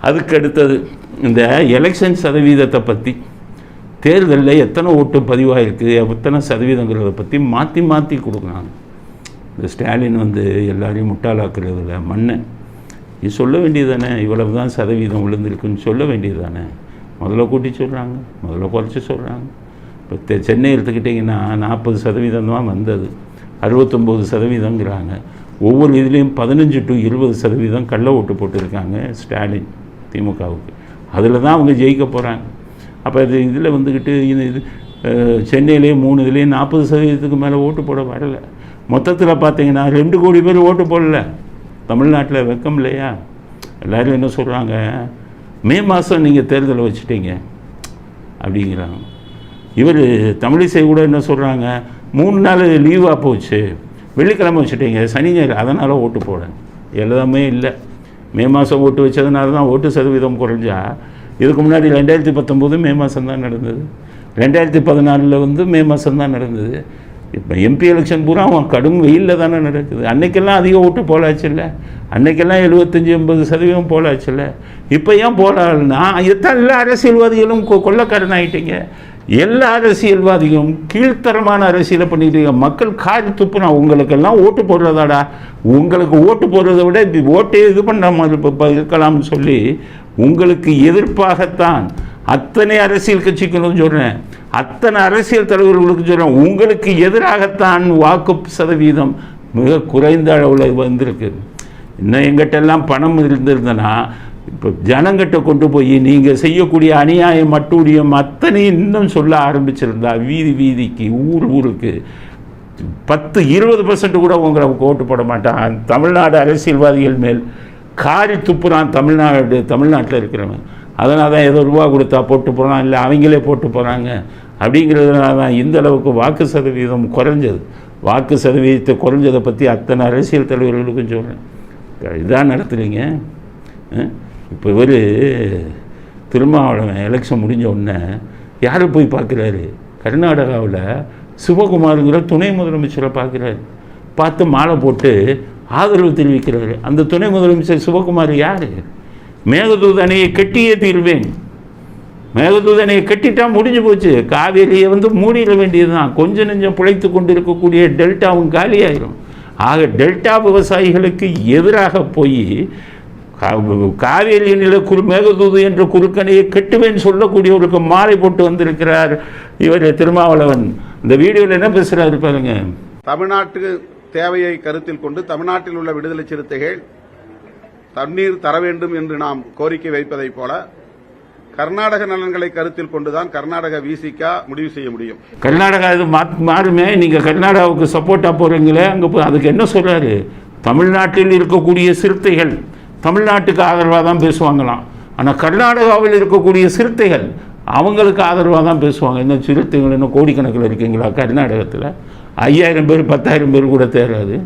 அதுக்கு அடுத்தது இந்த எலெக்ஷன் சதவீதத்தை பற்றி தேர்தலில் எத்தனை ஓட்டு பதிவாயிருக்கு எத்தனை சதவீதங்கிறத பற்றி மாற்றி மாற்றி கொடுக்குறாங்க. இந்த ஸ்டாலின் வந்து எல்லாரையும் முட்டாளாக்குறதுல மண்ணை இது சொல்ல வேண்டியது தானே இவ்வளவு தான் சதவீதம் விழுந்திருக்குன்னு சொல்ல வேண்டியது தானே முதல்ல கூட்டி சொல்கிறாங்க முதல்ல குறைச்சி சொல்கிறாங்க இப்போ தெ- சென்னை எடுத்துக்கிட்டிங்கன்னா நாற்பது சதவீதம் தான் வந்தது. அறுபத்தொம்போது சதவீதங்கிறாங்க. ஒவ்வொரு இதுலேயும் பதினஞ்சு டு இருபது சதவீதம் கள்ள ஓட்டு போட்டிருக்காங்க ஸ்டாலின் திமுகவுக்கு. அதில் தான் அவங்க ஜெயிக்க போகிறாங்க அப்போ இது இதில் வந்துக்கிட்டு இது இது சென்னையிலேயே மூணு இதுலேயும் நாற்பது சதவீதத்துக்கு மேலே ஓட்டு போட வரலை. மொத்தத்தில் பார்த்தீங்கன்னா ரெண்டு கோடி பேர் ஓட்டு போடல. தமிழ்நாட்டில் வெக்கம் இல்லையா? எல்லோரும் என்ன சொல்கிறாங்க மே மாதம் நீங்கள் தேர்தலை வச்சுட்டீங்க. அப்படிங்கிறாங்க. இவர் தமிழிசை கூட என்ன சொல்கிறாங்க மூணு நாள் லீவாக போச்சு. வெள்ளிக்கிழமை வச்சுட்டீங்க சனி ஞாயிறு அதனால் ஓட்டு போடுங்க. எல்லாமே இல்லை. மே மாதம் ஓட்டு வச்சதுனால தான் ஓட்டு சதவீதம் குறைஞ்சா இதுக்கு முன்னாடி ரெண்டாயிரத்தி பத்தொம்போது மே மாதம் தான் நடந்தது. ரெண்டாயிரத்தி பதினாலில் வந்து மே மாதம் தான் நடந்தது. இப்போ எம்பி எலெக்ஷன் பூரா அவன் கடும் வெயிலில் தானே நடக்குது. அன்னைக்கெல்லாம் அதிக ஓட்டு போலாச்சுல்ல அன்னைக்கெல்லாம் எழுபத்தஞ்சி எண்பது சதவீதம் போலாச்சுல்ல இப்போ ஏன் போலான்னா எத்தனை எல்லா அரசியல்வாதிகளும் கொ- கொள்ளக்காரன் ஆகிட்டீங்க எல்லா அரசியல்வாதியும் கீழ்த்தரமான அரசியலை பண்ணிட்டீங்க மக்கள் காரி துப்புனா உங்களுக்கெல்லாம் ஓட்டு போடுறதாடா. உங்களுக்கு ஓட்டு போடுறதை விட ஓட்டே இது பண்ணாமல் இருக்கலாம்னு சொல்லி உங்களுக்கு எதிர்ப்பாகத்தான் அத்தனை அரசியல் கட்சிகளும் சொல்கிறேன் அத்தனை அரசியல் தலைவர்களுக்கு சொல்கிறேன் உங்களுக்கு எதிராகத்தான் வாக்கு சதவீதம் மிக குறைந்த அளவில் வந்திருக்கு. இன்னும் எங்கிட்ட எல்லாம் பணம் இருந்திருந்தனா இப்போ ஜனங்கிட்ட கொண்டு போய் நீங்கள் செய்யக்கூடிய அநியாயம் மட்டுடியம் அத்தனையும் இன்னும் சொல்ல ஆரம்பிச்சிருந்தா வீதி வீதிக்கு ஊர் ஊருக்கு பத்து இருபது பர்சன்ட் கூட உங்களை ஓட்டு போட மாட்டான் தமிழ்நாடு அரசியல்வாதிகள் மேல் காரி துப்புறான் தமிழ்நாடு தமிழ்நாட்டில் இருக்கிறவன். அதனால் தான் ஏதோ ரூபா கொடுத்தா போட்டு போகிறான் இல்லை அவங்களே போட்டு போகிறாங்க அப்படிங்கிறதுனால தான் இந்த அளவுக்கு வாக்கு சதவீதம் குறைஞ்சது. வாக்கு சதவீதத்தை குறைஞ்சதை பற்றி அத்தனை அரசியல் தலைவர்களுக்கும் சொல்கிறேன் இதான் நடத்துறீங்க இப்போ இவர் திருமாவளவன் எலெக்ஷன் முடிஞ்ச உடனே யாரை போய் பார்க்குறாரு? கர்நாடகாவில் சிவகுமாருங்கிற துணை முதலமைச்சரை பார்க்குறாரு. பார்த்து மாலை போட்டு ஆதரவு தெரிவிக்கிறாரு. அந்த துணை முதலமைச்சர் சிவகுமார் யார்? மேகதூத் அணையை கட்டியே தீர்வேன். மேகதூத் அணையை கட்டிட்டா முடிஞ்சு போச்சு. காவேரியை வந்து மூடிட வேண்டியது தான் கொஞ்சம் நெஞ்சம் பிழைத்து கொண்டு இருக்கக்கூடிய டெல்டாவும் காலியாயிரும். ஆக டெல்டா விவசாயிகளுக்கு எதிராக போய் காவேரி நில குறு மேகதூது என்ற குறுக்கணையை கட்டுவேன் சொல்லக்கூடியவருக்கு மாலை போட்டு வந்திருக்கிறார் இவர் திருமாவளவன். இந்த வீடியோவில் என்ன பேசுகிறாரு பாருங்க. தமிழ்நாட்டுக்கு தேவையை கருத்தில் கொண்டு தமிழ்நாட்டில் உள்ள விடுதலை சிறுத்தைகள் தண்ணீர் தர வேண்டும் என்று நாம் கோரிக்கை வைப்பதைப் போல கர்நாடக நலன்களை கருத்தில் கொண்டுதான் கர்நாடக விசிகா முடிவு செய்ய முடியும். கர்நாடகா இது மாறுமே. நீங்கள் கர்நாடகாவுக்கு சப்போர்ட்டாக போகிறீங்களே அங்கே போய் அதுக்கு என்ன சொல்கிறாரு தமிழ்நாட்டில் இருக்கக்கூடிய சிறுத்தைகள் தமிழ்நாட்டுக்கு ஆதரவாக தான் பேசுவாங்களாம். ஆனால் கர்நாடகாவில் இருக்கக்கூடிய சிறுத்தைகள் அவங்களுக்கு ஆதரவாக தான் பேசுவாங்க. இன்னும் சிறுத்தைகள் இன்னும் கோடிக்கணக்கில் இருக்கீங்களா? கர்நாடகத்தில் ஐயாயிரம் பேர் பத்தாயிரம் பேர் கூட தேராது.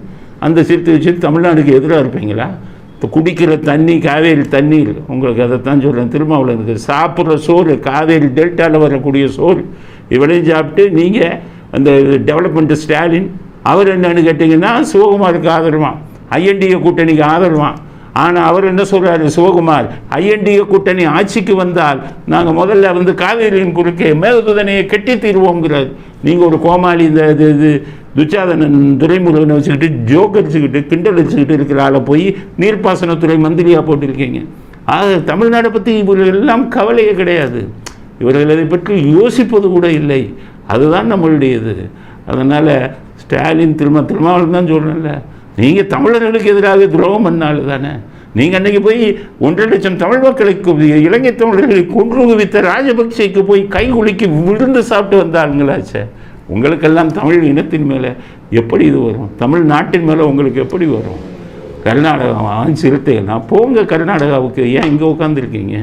அந்த சிறுத்தை வச்சு தமிழ்நாடுக்கு எதிராக இருப்பீங்களா? இப்போ குடிக்கிற தண்ணி காவேரி தண்ணீர் உங்களுக்கு அதைத்தான் சொல்கிறேன் திருமாவளவனுக்கு சாப்பிட்ற சோறு காவேரி டெல்டாவில் வரக்கூடிய சோறு இவளையும் சாப்பிட்டு நீங்கள் அந்த டெவலப்மெண்ட் ஸ்டாலின் அவர் என்னன்னு கேட்டிங்கன்னா சிவகுமாருக்கு ஆதரவான் ஐஎன்டிஏ கூட்டணிக்கு ஆதரவான் ஆனால் அவர் என்ன சொல்கிறாரு சிவகுமார் ஐஎன்டிஏ கூட்டணி ஆட்சிக்கு வந்தால் நாங்கள் முதல்ல வந்து காவேரியின் குறுக்கே மேகதுதனையை கெட்டி தீர்வோங்கிறார் நீங்கள் ஒரு கோமாளி இந்த இது இது துச்சாதனன் துரைமுருகனை வச்சுக்கிட்டு ஜோக் அடிச்சுக்கிட்டு கிண்டல் அடிச்சுக்கிட்டு இருக்கிற ஆளை போய் நீர்ப்பாசனத்துறை மந்திரியாக போட்டிருக்கீங்க. ஆக தமிழ்நாடை பற்றி இவர்கள் எல்லாம் கவலையே கிடையாது. இவர்கள் அதை பற்றி யோசிப்பது கூட இல்லை. அதுதான் நம்மளுடையது. அதனால் ஸ்டாலின் திரும்ப திருமாவளவன் தான் சொல்கிறேன்ல நீங்கள் தமிழர்களுக்கு எதிராக துரோகம் பண்ணால் தானே நீங்கள் அன்றைக்கி போய் ஒன்றரை லட்சம் தமிழ் மக்களுக்கு இலங்கை தமிழர்களை கொன்று குவித்த ராஜபக்சேக்கு போய் கை குலுக்கி விழுந்து சாப்பிட்டு வந்தாருங்களாச்சே? உங்களுக்கெல்லாம் தமிழ் இனத்தின் மேலே எப்படி இது வரும்? தமிழ் நாட்டின் மேலே உங்களுக்கு எப்படி வரும்? கர்நாடகா சிறுத்தைகள்னா போங்க கர்நாடகாவுக்கு. ஏன் இங்கே உட்காந்துருக்கீங்க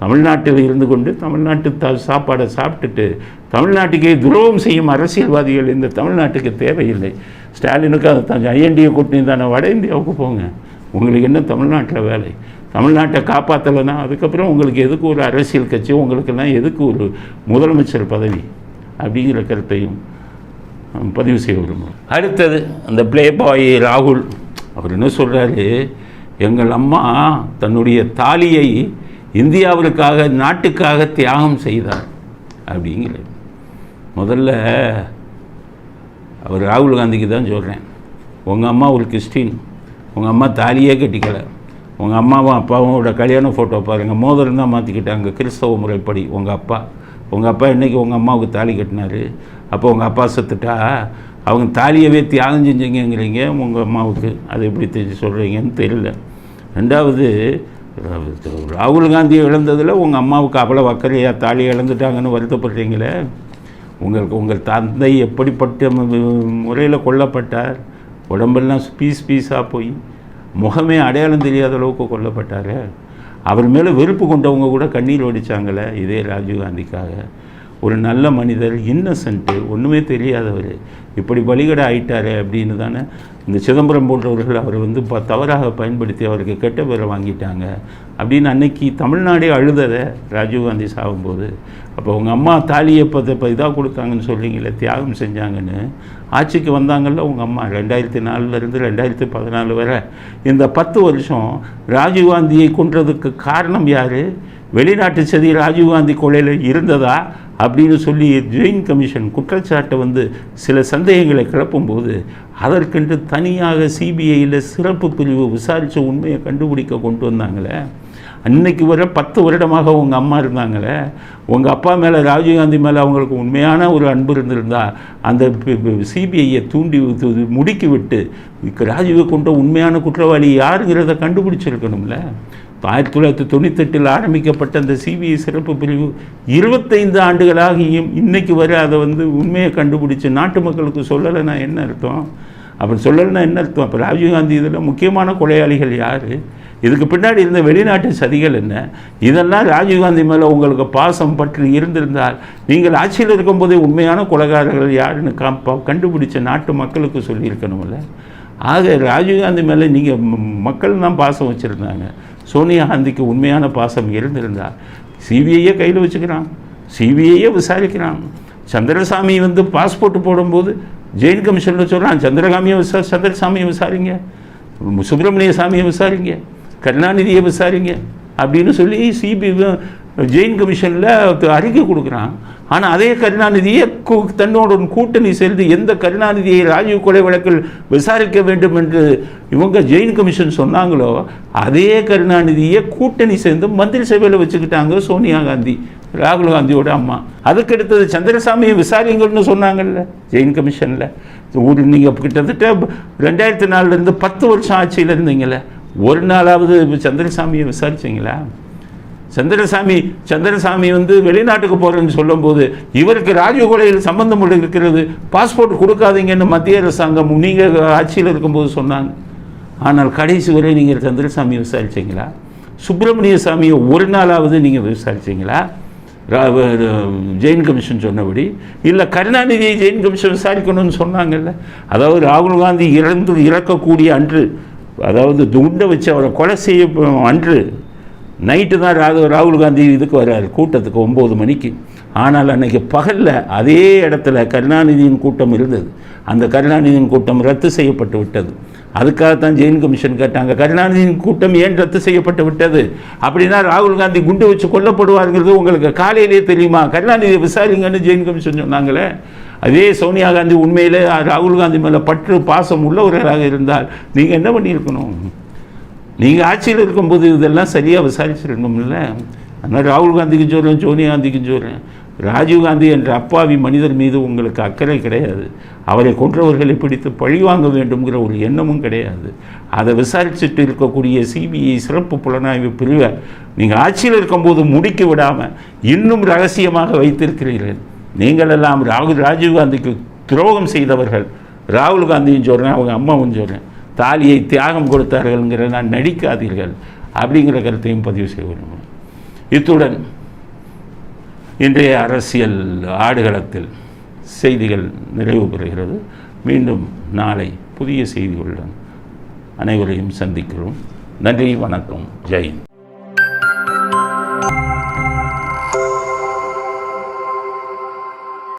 தமிழ்நாட்டில் இருந்து கொண்டு தமிழ்நாட்டு த சாப்பாடை சாப்பிட்டுட்டு தமிழ்நாட்டுக்கே துரோகம் செய்யும் அரசியல்வாதிகள் இந்த தமிழ்நாட்டுக்கு தேவையில்லை. ஸ்டாலினுக்கு அதை தான் ஐஎன்டிஏ கூட்டணி தானே வட இந்தியாவுக்கு போங்க. உங்களுக்கு என்ன தமிழ்நாட்டில் வேலை? தமிழ்நாட்டை காப்பாற்றலைன்னா அதுக்கப்புறம் உங்களுக்கு எதுக்கு ஒரு அரசியல் கட்சி? உங்களுக்கெல்லாம் எதுக்கு ஒரு முதலமைச்சர் பதவி? அப்படிங்கிற கருத்தையும் பதிவு செய்ய விரும்புகிறோம் அடுத்தது அந்த ப்ளே பாய் ராகுல். அவர் என்ன சொல்கிறாரு எங்கள் அம்மா தன்னுடைய தாலியை இந்தியாவிற்காக நாட்டுக்காக தியாகம் செய்தார் அப்படிங்கிறது முதல்ல அவர் ராகுல் காந்திக்கு தான் சொல்கிறேன் உங்கள் அம்மா ஒரு கிறிஸ்டின். உங்கள் அம்மா தாலியே கட்டிக்கலை. உங்கள் அம்மாவும் அப்பாவோட கல்யாண ஃபோட்டோ பாருங்கள் மோதிரம் தான் மாற்றிக்கிட்டாங்க கிறிஸ்தவ முறைப்படி. உங்கள் அப்பா. உங்கள் அப்பா இன்றைக்கி உங்கள் அம்மாவுக்கு தாலி கட்டினாரு? அப்போ உங்கள் அப்பா செத்துட்டா? அவங்க தாலியவே தியாகம் செஞ்சீங்கிறீங்க உங்கள் அம்மாவுக்கு. அது எப்படி தெரிஞ்சு சொல்கிறீங்கன்னு தெரியல. ரெண்டாவது ராகுல் காந்தியை இழந்ததில் உங்கள் அம்மாவுக்கு அவ்வளோ அக்கறையாக தாலி இழந்துட்டாங்கன்னு வருத்தப்படுறீங்களே? உங்களுக்கு உங்கள் தந்தை எப்படிப்பட்ட முறையில் கொல்லப்பட்டார்? உடம்பெல்லாம் பீஸ் பீஸாக போய் முகமே அடையாளம் தெரியாத அளவுக்கு கொல்லப்பட்டார். அவர் மேலே வெறுப்பு கொண்டவங்க கூட கண்ணீர் வடித்தாங்களே இதே ராஜீவ்காந்திக்காக ஒரு நல்ல மனிதர் இன்னசென்ட்டு ஒன்றுமே தெரியாதவர். இப்படி பலிகடை ஆயிட்டாரே அப்படின்னு தானே இந்த சிதம்பரம் போன்றவர்கள் அவர் வந்து ப தவறாக பயன்படுத்தி அவருக்கு கெட்ட பேரை வாங்கிட்டாங்க. அப்படின்னு அன்னைக்கு தமிழ்நாடே அழுததை ராஜீவ்காந்தி சாகும்போது அப்போ உங்கள் அம்மா தாலியை பற்றி இப்போ இதாக கொடுத்தாங்கன்னு சொல்லிங்களே தியாகம் செஞ்சாங்கன்னு ஆட்சிக்கு வந்தாங்கள்ல உங்கள் அம்மா ரெண்டாயிரத்தி நாலுலேருந்து ரெண்டாயிரத்தி பதினாலு வரை இந்த பத்து வருஷம் ராஜீவ்காந்தியை கொன்றதுக்கு காரணம் யார்? வெளிநாட்டு சதி ராஜீவ்காந்தி கொலையில் இருந்ததா? அப்படின்னு சொல்லி ஜெயின் கமிஷன் குற்றச்சாட்டை வந்து சில சந்தேகங்களை கிளப்பும்போது அதற்கென்று தனியாக சிபிஐயில் சிறப்பு பிரிவு விசாரித்த உண்மையை கண்டுபிடிக்க கொண்டு வந்தாங்களே. அன்னைக்கு வர பத்து வருடமாக உங்கள் அம்மா இருந்தாங்களே உங்கள் அப்பா மேலே ராஜீவ்காந்தி மேலே அவங்களுக்கு உண்மையான ஒரு அன்பு இருந்திருந்தா அந்த சிபிஐயை தூண்டி முடுக்கி விட்டு ராஜீவை கொண்ட உண்மையான குற்றவாளி யாருங்கிறத கண்டுபிடிச்சிருக்கணும்ல? ஆயிரத்தி தொள்ளாயிரத்தி தொண்ணூத்தெட்டில் ஆரம்பிக்கப்பட்ட அந்த சிபிஐ சிறப்பு பிரிவு இருபத்தைந்து ஆண்டுகளாகியும் இன்னைக்கு வரை அதை வந்து உண்மையை கண்டுபிடிச்சி நாட்டு மக்களுக்கு சொல்லலைன்னா என்ன அர்த்தம்? அப்படி சொல்லலைன்னா என்ன அர்த்தம்? அப்போ ராஜீவ்காந்தி இதில் முக்கியமான கொலையாளிகள் யார்? இதுக்கு பின்னாடி இருந்த வெளிநாட்டு சதிகள் என்ன? இதெல்லாம் ராஜீவ்காந்தி மேலே உங்களுக்கு பாசம் பற்றி இருந்திருந்தால் நீங்கள் ஆட்சியில் இருக்கும்போதே உண்மையான குலகாரர்கள் யாருன்னு க கண்டுபிடிச்ச நாட்டு மக்களுக்கு சொல்லியிருக்கணும்ல. ஆக ராஜீவ்காந்தி மேலே நீங்கள் மக்கள் தான் பாசம் வச்சுருந்தாங்க. சோனியா காந்திக்கு உண்மையான பாசம் இருந்திருந்தால் சிபிஐயே கையில் வச்சுக்கிறான். சிபிஐயே விசாரிக்கிறான். சந்திரசாமி வந்து பாஸ்போர்ட் போடும்போது ஜெயின் கமிஷனில் சொல்கிறான் சந்திரகாமியை விசா சந்திரசாமியை விசாரிங்க. சுப்பிரமணிய சாமியை விசாரிங்க. கருணாநிதியை விசாரிங்க அப்படின்னு சொல்லி சிபி ஜெயின் கமிஷனில் அறிக்கை கொடுக்குறான். ஆனால் அதே கருணாநிதியை தன்னோட கூட்டணி சேர்ந்து எந்த கருணாநிதியை ராஜீவ் கொலை வழக்கில் விசாரிக்க வேண்டும் என்று இவங்க ஜெயின் கமிஷன் சொன்னாங்களோ அதே கருணாநிதியை கூட்டணி சேர்ந்து மந்திரி சபையில் வச்சுக்கிட்டாங்க சோனியா காந்தி ராகுல் காந்தியோட அம்மா. அதுக்கு அடுத்தது சந்திரசாமியை விசாரிங்கன்னு சொன்னாங்கல்ல ஜெயின் கமிஷனில் ஒரு நீங்கள் கிட்டத்தட்ட ரெண்டாயிரத்தி நாலுலேருந்து பத்து வருஷம் ஆட்சியில் இருந்தீங்களே ஒரு நாளாவது சந்திரசாமியை விசாரிச்சீங்களா? சந்திரசாமி சந்திரசாமி வந்து வெளிநாட்டுக்கு போகிறேன்னு சொல்லும்போது இவருக்கு ராஜகொலையில் சம்பந்தம் உள்ள இருக்கிறது பாஸ்போர்ட் கொடுக்காதீங்கன்னு மத்திய அரசாங்கம் நீங்கள் ஆட்சியில் இருக்கும்போது சொன்னாங்க. ஆனால் கடைசி வரை நீங்கள் சந்திரசாமியை விசாரிச்சீங்களா? சுப்பிரமணிய சாமியை ஒரு நாளாவது நீங்கள் விசாரிச்சீங்களா? ரா- ஜெயின் கமிஷன் சொன்னபடி. இல்லை கருணாநிதியை ஜெயின் கமிஷன் விசாரிக்கணும்னு சொன்னாங்கல்ல? அதாவது ராகுல் காந்தி இறந்து இறக்கக்கூடிய அன்று அதாவது துண்டை வச்சு அவரை கொலை செய்ய அன்று நைட்டு தான் ராகு ராகுல் காந்தி இதுக்கு வர்றார் கூட்டத்துக்கு ஒம்பது மணிக்கு. ஆனால் அன்றைக்கி பகலில் அதே இடத்துல கருணாநிதியின் கூட்டம் இருந்தது. அந்த கருணாநிதியின் கூட்டம் ரத்து செய்யப்பட்டு விட்டது. அதுக்காகத்தான் ஜெயின் கமிஷன் கேட்டாங்க கருணாநிதியின் கூட்டம் ஏன் ரத்து செய்யப்பட்டு விட்டது? அப்படின்னா ராகுல் காந்தி குண்டு வச்சு கொல்லப்படுவாருங்கிறது உங்களுக்கு காலையிலே தெரியுமா? கருணாநிதியை விசாரிங்கன்னு ஜெயின் கமிஷன் சொன்னாங்களே. அதே சோனியா காந்தி உண்மையிலே ராகுல் காந்தி மேலே பற்று பாசம் உள்ளவர்களாக இருந்தால் நீங்கள் என்ன பண்ணியிருக்கணும்? நீங்கள் ஆட்சியில் இருக்கும்போது இதெல்லாம் சரியாக விசாரிச்சிருக்கணும்ல? அதனால் ராகுல் காந்திக்கு சொல்கிறேன் சோனியா காந்திக்கு சொல்கிறேன் ராஜீவ் காந்தி என்ற அப்பாவி மனிதர் மீது உங்களுக்கு அக்கறை கிடையாது. அவரை கொன்றவர்களை பிடித்து பழிவாங்க வேண்டும்ங்கிற ஒரு எண்ணமும் கிடையாது. அதை விசாரிச்சுட்டு இருக்கக்கூடிய சிபிஐ சிறப்பு புலனாய்வு பிரிவை நீங்கள் ஆட்சியில் இருக்கும்போது முடிக்க விடாமல் இன்னும் ரகசியமாக வைத்திருக்கிறீர்கள். நீங்கள் எல்லாம் ராகுல் ராஜீவ் காந்திக்கு துரோகம் செய்தவர்கள். ராகுல் காந்தியும் சொல்கிறேன் அவங்க அம்மாவும் சொல்கிறேன் தாலியை தியாகம் கொடுத்தார்கள்ங்கிற நான் நடிக்காதீர்கள் அப்படிங்கிற கருத்தையும் பதிவு செய்ய விரும்புகிறேன் இத்துடன் இன்றைய அரசியல் ஆடுகளத்தில் செய்திகள் நிறைவு பெறுகிறது. மீண்டும் நாளை புதிய செய்திகளுடன் அனைவரையும் சந்திக்கிறோம். நன்றி வணக்கம். ஜெயின்